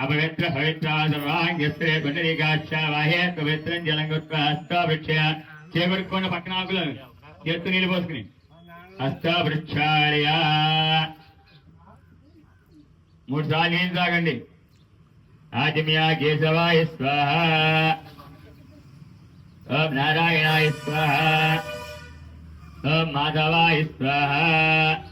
అపవిత్ర పవిత్ర సర్వాంగస్త్రే పుండరీకాక్షావాహే పవిత్రం జలం హస్తాభిక్ష చేపడుకున్న పక్కన ఆకులు ఎత్తు నీళ్ళు పోసుకుని. హస్తావృక్షాళయ మూడు సార్లు నీళ్ళు తాగండి. ఆజమ్యా కేశవాయ స్వాహ. ఓం నారాయణాయ స్వాహ. ఓం మాధవాయ స్వాహ.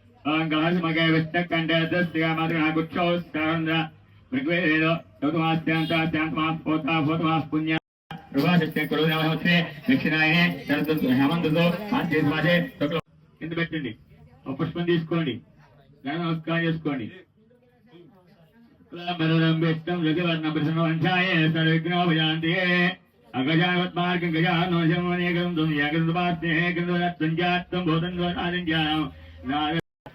మగే విష్ణకండే దస్య మాతృ దక్షిణాయనే కింద పెట్టండి. ఒక పుష్పం తీసుకోండి. గణ నమస్కారం చేసుకోండి. అగజావత్మార్గం ఏకం భూతం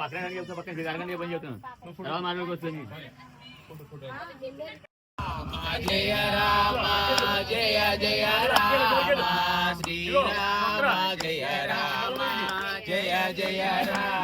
పక్కన చెప్తా పక్కన అరగంట పని చెప్తాను. తర్వాత మాట్లాడుకొస్తుంది. జయ రామ జయ జయ రామ శ్రీరామ జయ రామ జయ జయ రామ.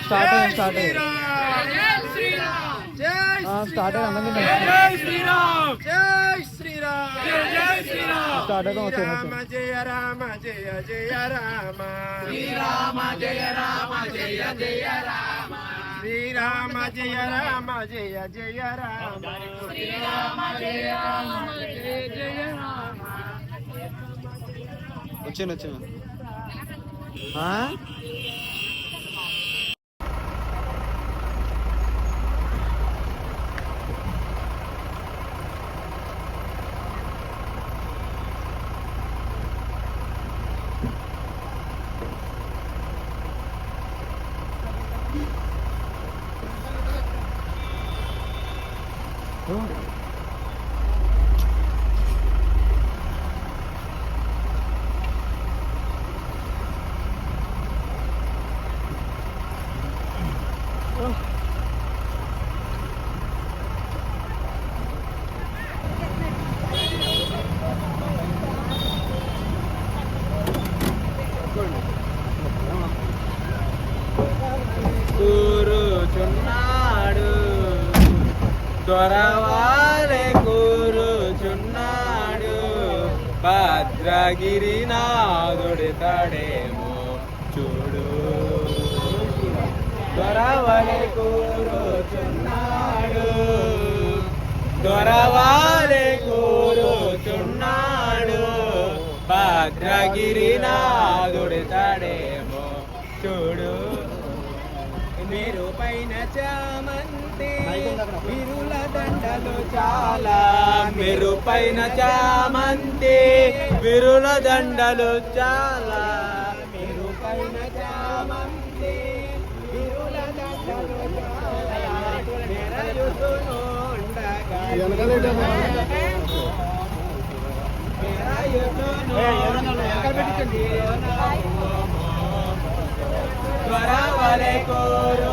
స్టార్ట్ అయ్యి స్టార్ట్ అయ్యి. స్టార్ట్ అయ్యి అందరికీ స్టార్ట్ అయితే వచ్చాను జయ రామ జయ జయ రామ. శ్రీరామ జయ రామ జయ జయ రామ. శ్రీరామ జయ రామ జయ జయ రామ. శ్రీరామ జయ రామ జయ జయ రామ. వచ్చాను వచ్చాను కూరుచున్నాడు భద్రగిరినాథుడితడేమో చూడు. దొరవని కూరుచున్నాడు. దొరవాలి కూరుచున్నాడు. భద్రగిరినాథుడితడేమో చూడు. మీరు పైన చామ ఎండలు చాలా మీరు పైన చామంతి విరుల దండలు చాలా. మీరు పైన చామంతి విరుల దండలు త్వర వలే కోరు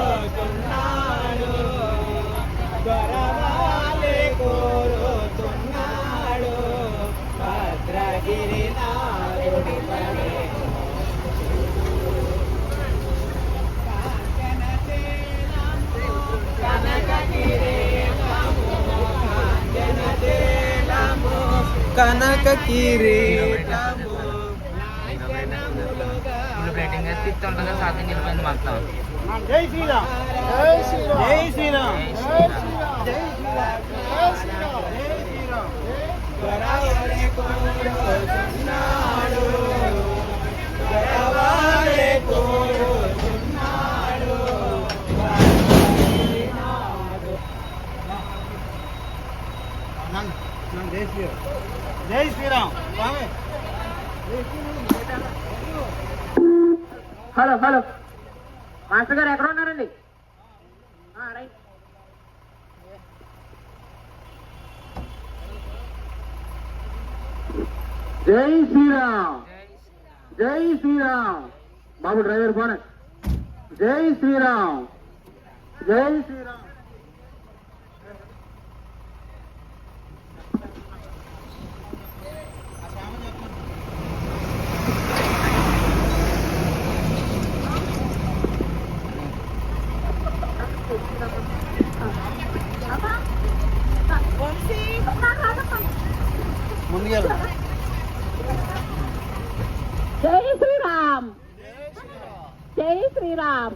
కనక కిరీటము జై శ్రీరామ్ జై శ్రీరామ్ జై శ్రీరామ్ జై శ్రీరామ్. జై శ్రీరామ్. Hello hello. మాస్టర్ గారు ఎక్కడ ఉన్నారండి? రైట్. జై శ్రీరామ్. జై శ్రీరామ్. బాబు డ్రైవర్ పోనే జై శ్రీరామ్. జై శ్రీరామ్ ముందుగా జై శ్రీరామ్ జై Sriram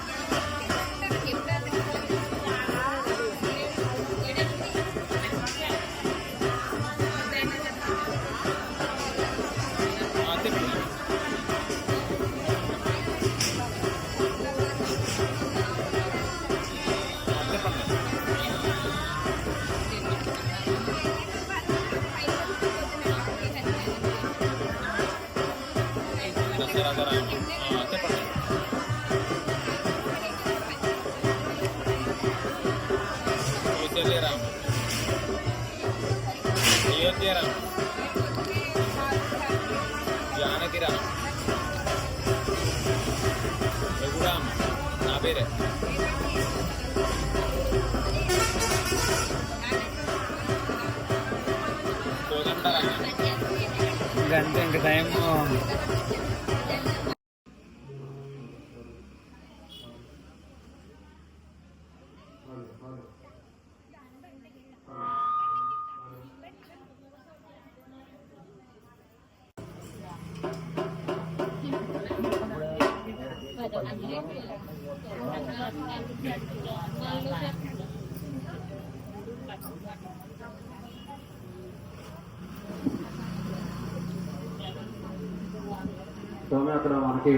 Iya dia ram. Iya dia ram. Jangan kira. Ganteng ketemu. तो हमें अपना मान के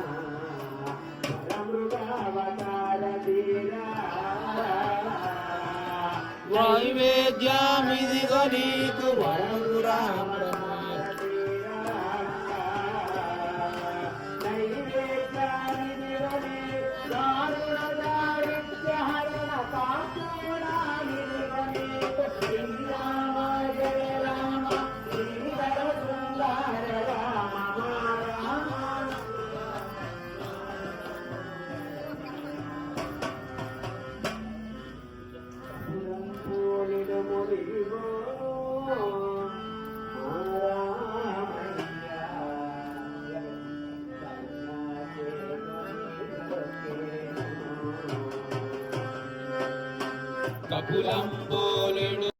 विद्यामिति गणितुवङ्गुराम కపులం పోలుడు